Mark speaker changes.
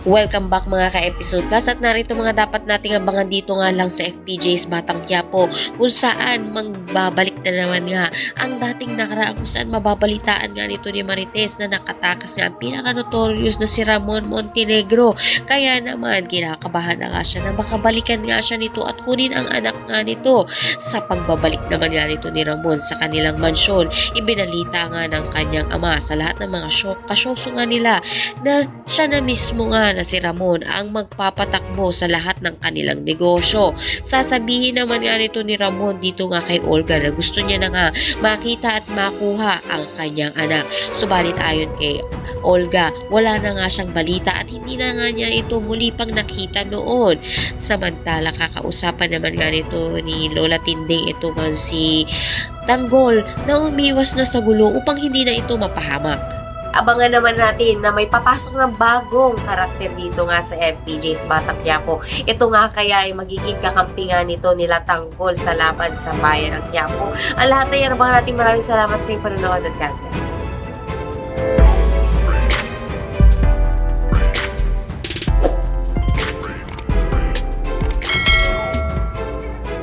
Speaker 1: Welcome back mga ka-episode plus at narito mga dapat nating abangan dito nga lang sa FPJ's Batang Quiapo kung saan magbabalik na naman nga ang dating nakaraan kung saan mababalitaan nga nito ni Marites na nakatakas nga ang pinaka-notorious na si Ramon Montenegro. Kaya naman kinakabahan na nga siya na makabalikan nga siya nito at kunin ang anak nga nito. Sa pagbabalik naman nga nito ni Ramon sa kanilang mansyon, ibinalita nga ng kanyang ama sa lahat ng mga show, kasyoso nga nila na siya na mismo nga na si Ramon ang magpapatakbo sa lahat ng kanilang negosyo. Sasabihin naman nga nito ni Ramon dito nga kay Olga na gusto niya na nga makita at makuha ang kanyang anak. Subalit ayon kay Olga, wala na nga siyang balita at hindi na nga niya ito muli pang nakita noon. Samantala, kakausapan naman nga nito ni Lola Tinding ito man si Tanggol na umiwas na sa gulo upang hindi na ito mapahamak. Abangan naman natin na may papasok na bagong karakter dito nga sa FPJ's Batang Quiapo. Ito nga kaya ay magiging kakampi nga nito nila Tanggol sa laban sa bayan ng Quiapo. Ang lahat na yan, abangan natin maraming salamat sa iyong panonood at God bless.